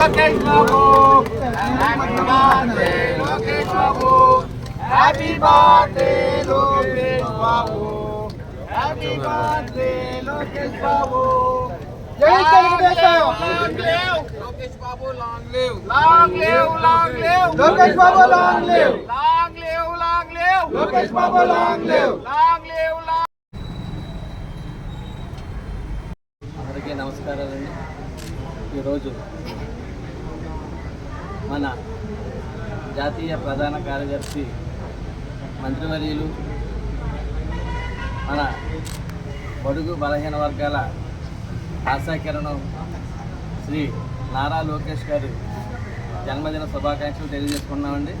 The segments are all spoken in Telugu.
Lokesh Babu happy birthday Lokesh Babu happy birthday Lokesh Babu happy birthday Lokesh Babu జై Telugudesam long live Lokesh Babu long live long live long live Lokesh Babu long live long live long live Lokesh Babu long live long live long అందరికీ నమస్కారాలండి. ఈరోజు మన జాతీయ ప్రధాన కార్యదర్శి మంత్రివర్యులు మన బడుగు బలహీన వర్గాల ఆశాకిరణం శ్రీ నారా లోకేష్ గారు జన్మదిన శుభాకాంక్షలు తెలియజేసుకున్నామండి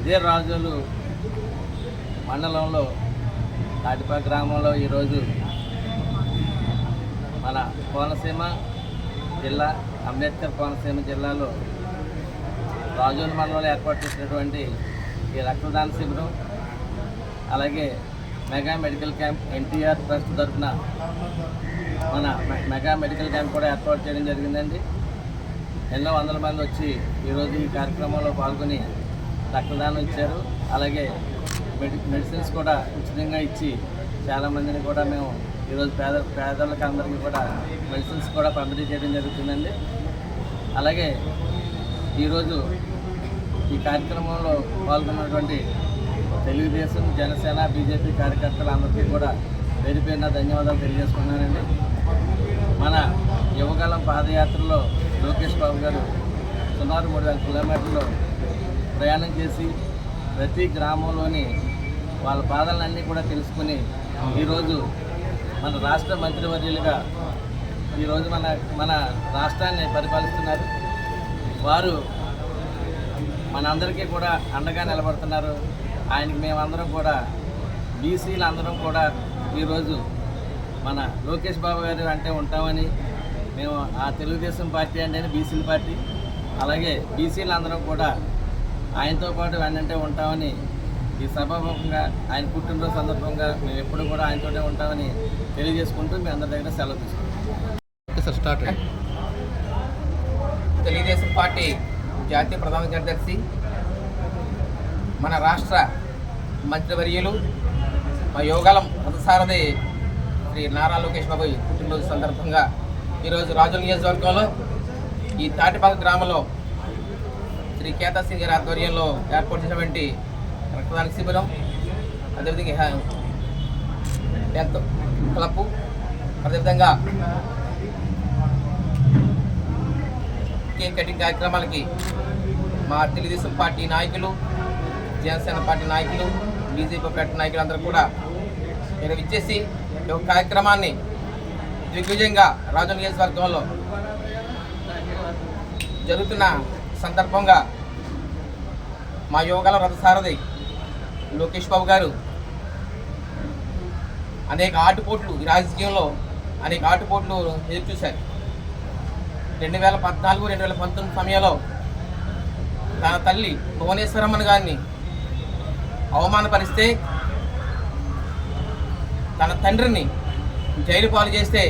ఇదే రాజులు మండలంలో తాటిపా గ్రామంలో ఈరోజు మన కోనసీమ జిల్లా అంబేద్కర్ కోనసీమ జిల్లాలో రాజోల మండలంలో ఏర్పాటు చేసినటువంటి ఈ రక్తదాన శిబిరం అలాగే mega medical camp NTR Trust తరఫున మన మె- మెగా మెడికల్ క్యాంప్ కూడా ఏర్పాటు చేయడం జరిగిందండి. ఎన్నో వందల మంది వచ్చి ఈరోజు ఈ కార్యక్రమంలో పాల్గొని రక్తదానం ఇచ్చారు. అలాగే మెడి మెడిసిన్స్ కూడా ఉచితంగా ఇచ్చి చాలామందిని కూడా మేము ఈరోజు పేద పేదలకు అందరికీ కూడా మెడిసిన్స్ కూడా పంపిణీ చేయడం జరుగుతుందండి. అలాగే ఈరోజు ఈ కార్యక్రమంలో పాల్గొన్నటువంటి తెలుగుదేశం జనసేన బీజేపీ కార్యకర్తలందరికీ కూడా పేరు పేరున ధన్యవాదాలు తెలియజేసుకున్నానండి మన యువకాలం పాదయాత్రలో లోకేష్ బాబు గారు సుమారు మూడు వేల కిలోమీటర్లు ప్రయాణం చేసి ప్రతి గ్రామంలోని వాళ్ళ బాధలన్నీ కూడా తెలుసుకుని ఈరోజు మన రాష్ట్ర మంత్రివర్యులుగా ఈరోజు మన మన రాష్ట్రాన్ని పరిపాలిస్తున్నారు. వారు మనందరికీ కూడా అండగా నిలబడుతున్నారు. ఆయనకి మేమందరం కూడా బీసీలు అందరం కూడా ఈరోజు మన లోకేష్ బాబు గారు అంటే ఉంటామని మేము ఆ తెలుగుదేశం పార్టీ అంటే బీసీల పార్టీ. అలాగే బీసీలు అందరం కూడా ఆయనతో పాటు వెన్నంటే ఉంటామని ఈ సభాముఖంగా ఆయన పుట్టినరోజు సందర్భంగా మేము ఎప్పుడు కూడా ఆయనతోనే ఉంటామని తెలియజేసుకుంటూ మీ అందరి దగ్గర సెలవు తీసుకుంటాం తెలుగుదేశం పార్టీ జాతీయ ప్రధాన కార్యదర్శి మన రాష్ట్ర మంత్రివర్యులు మా యోగాలం రథసారథి శ్రీ నారా లోకేష్ బాబు పుట్టినరోజు సందర్భంగా ఈరోజు రాజుల నియోజకవర్గంలో ఈ తాటిపాక గ్రామంలో శ్రీ కేతా సింగ్ గారి ఆధ్వర్యంలో ఏర్పాటు చేసినటువంటి రక్తదాన శిబిరం అదేవిధంగా హె- హెల్త్ క్లబ్ అదేవిధంగా కేక్ కటింగ్ కార్యక్రమాలకి మా తెలుగుదేశం పార్టీ నాయకులు జనసేన పార్టీ నాయకులు బీజేపీ పార్టీ నాయకులు అందరూ కూడా ఇక్కడ విచ్చేసి ఈ కార్యక్రమాన్ని దిగ్విజయంగా రాజు నియోజకవర్గంలో జరుగుతున్న సందర్భంగా మా యువగల రథసారథి లోకేష్ బాబు గారు. అనేక ఆటుపోట్లు ఈ రాజకీయంలో అనేక ఆటుపోట్లు ఎదురు చూశారు. రెండు వేల పద్నాలుగు రెండు వేల పంతొమ్మిది సమయంలో తన తల్లి భువనేశ్వరమ్మన్ గారిని అవమానపరిస్తే తన తండ్రిని జైలు పాలు చేస్తే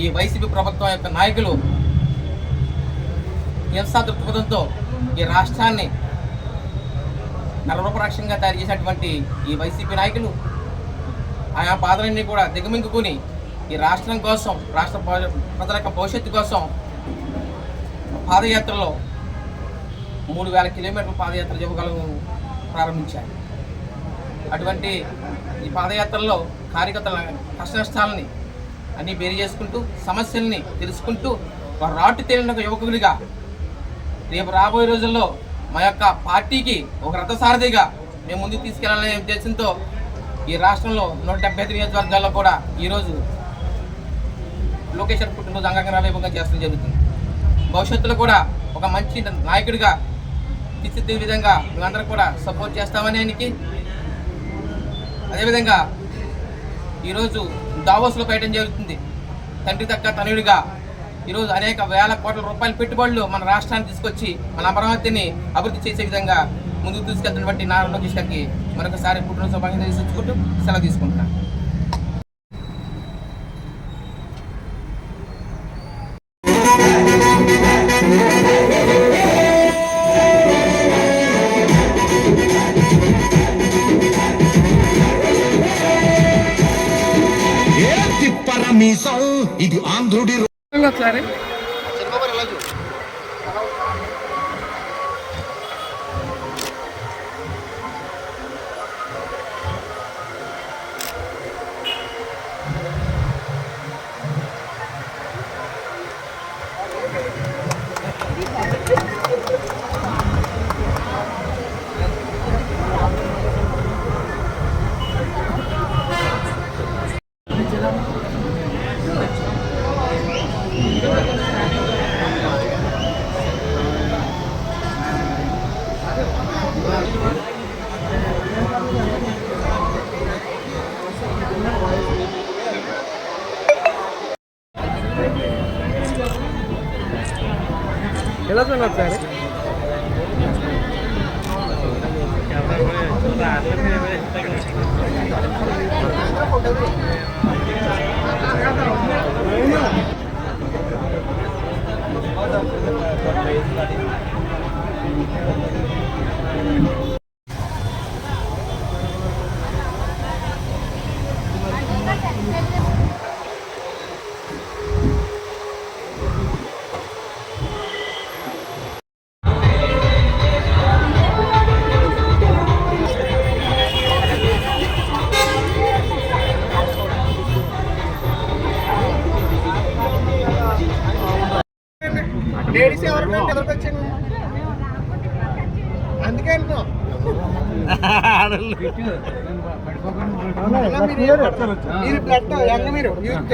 ఈ వైసీపీ ప్రభుత్వం యొక్క నాయకులు హింసా దృక్పథంతో ఈ రాష్ట్రాన్ని నరరూపరాక్షంగా తయారు చేసినటువంటి ఈ వైసీపీ నాయకులు ఆయా బాధలన్నీ కూడా దిగమింగుకుని ఈ రాష్ట్రం కోసం రాష్ట్ర ప్రజల యొక్క భవిష్యత్తు కోసం పాదయాత్రలో మూడు వేల కిలోమీటర్ల పాదయాత్ర యువకులు ప్రారంభించారు. అటువంటి ఈ పాదయాత్రలో కార్యకర్తల కష్ట నష్టాలని అన్నీ బేరీ చేసుకుంటూ సమస్యల్ని తెలుసుకుంటూ వారు రాటు తేలిన ఒక యువకులుగా రేపు రాబోయే రోజుల్లో మా యొక్క పార్టీకి ఒక రథసారథిగా మేము ముందుకు తీసుకెళ్ళాలనే ఉద్దేశంతో ఈ రాష్ట్రంలో నూట డెబ్బై ఐదు నియోజకవర్గాల్లో కూడా ఈరోజు లోకేశ్వర్ పుట్టినరోజు అంగంగా వైభవంగా చేస్తడం జరుగుతుంది. భవిష్యత్తులో కూడా ఒక మంచి నాయకుడిగా తీర్చిదిద్దే విధంగా మేమందరం కూడా సపోర్ట్ చేస్తామని ఆయనకి. అదేవిధంగా ఈరోజు దావోస్లో పెట్టడం జరుగుతుంది. తండ్రి తగ్గ తనయుడిగా ఈరోజు అనేక వేల కోట్ల రూపాయల పెట్టుబడులు మన రాష్ట్రానికి తీసుకొచ్చి మన అమరావతిని అభివృద్ధి చేసే విధంగా ముందుకు తీసుకెళ్తున్నటువంటి నారా లోకేష్ గారికి మరొకసారి కుటుంబ శుభాకాంక్షలు తీసుకుంటూ సెలవు తీసుకుంటున్నాను. ఇది ఆంధ్రుడి घातला रे. ಹೋಗ್ತಾರೆ లేడీస్ ఎవరికి ఎవరికి వచ్చింది అందుకే అంటున్నాం మీరు బ్లడ్ యంగ్ మీరు యూత్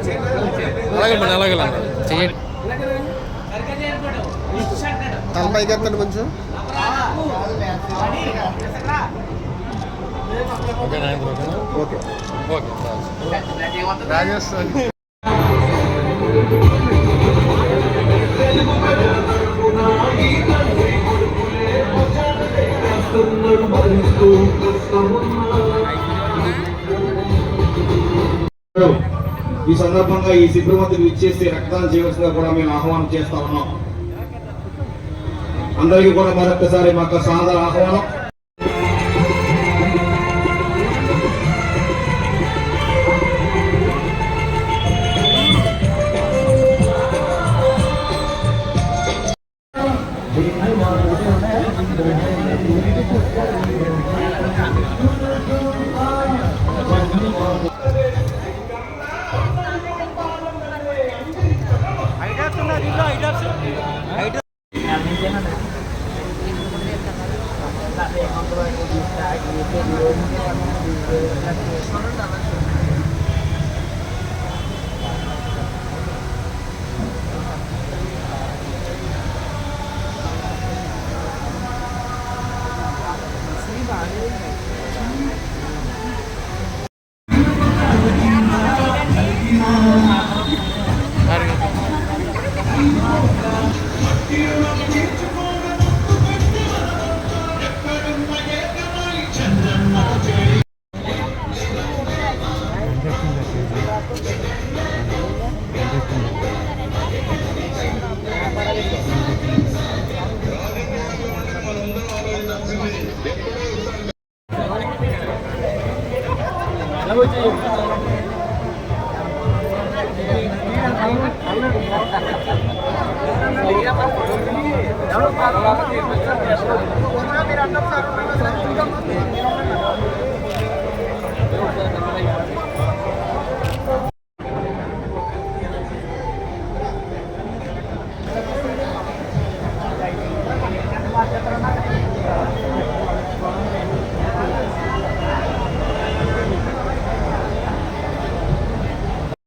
అలాగే చెయ్యండి. తలపైకి ఎత్తండి కొంచెం. Okay okay. ఓకే రాజేష్ ఈ సందర్భంగా ఈ శిబిరమతికి విచ్చేసి ఇచ్చేసి రక్తదానం చేయవలసిందిగా కూడా మేము ఆహ్వానం చేస్తా ఉన్నాం. అందరికీ కూడా మరొకసారి మాకు సాదర ఆహ్వానం. ఆ